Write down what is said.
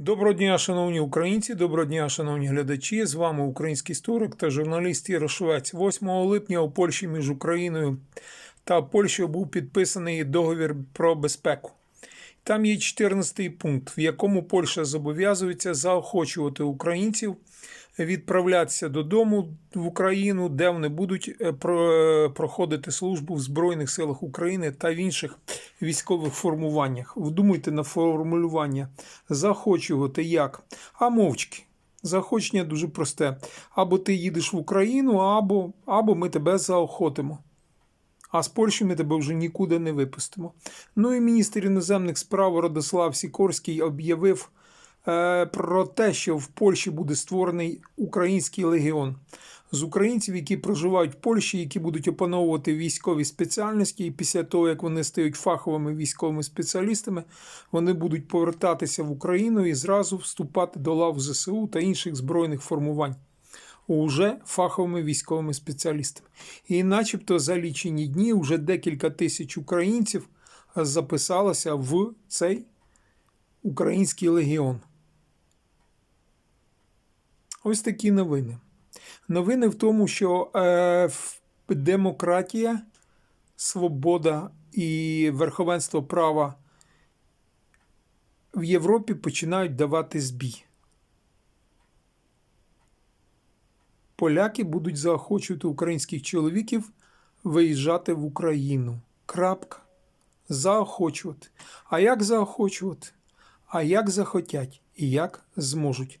Доброго дня, шановні українці, доброго дня, шановні глядачі. З вами український історик та журналіст Іра Швець. 8 липня у Польщі між Україною та Польщею був підписаний договір про безпеку. Там є 14 пункт, в якому Польща зобов'язується заохочувати українців відправлятися додому в Україну, де вони будуть е, проходити службу в Збройних силах України та в інших військових формуваннях. Вдумайте на формулювання заохочувати як? А мовчки. Заохочення дуже просте. Або ти їдеш в Україну, або, або ми тебе заохотимо. А з Польщі ми тебе вже нікуди не випустимо. Ну і міністр іноземних справ Радослав Сікорський об'явив е, про те, що в Польщі буде створений український легіон з українців, які проживають в Польщі, які будуть опановувати військові спеціальності, і після того, як вони стають фаховими військовими спеціалістами, вони будуть повертатися в Україну і зразу вступати до лав ЗСУ та інших збройних формувань. Уже фаховими військовими спеціалістами. І начебто за лічені дні вже декілька тисяч українців записалося в цей український легіон. Ось такі новини. Новини в тому, що е, демократія, свобода і верховенство права в Європі починають давати збій. Поляки будуть заохочувати українських чоловіків виїжджати в Україну. Крапка. Заохочувати. А як заохочувати? А як захотять і як зможуть.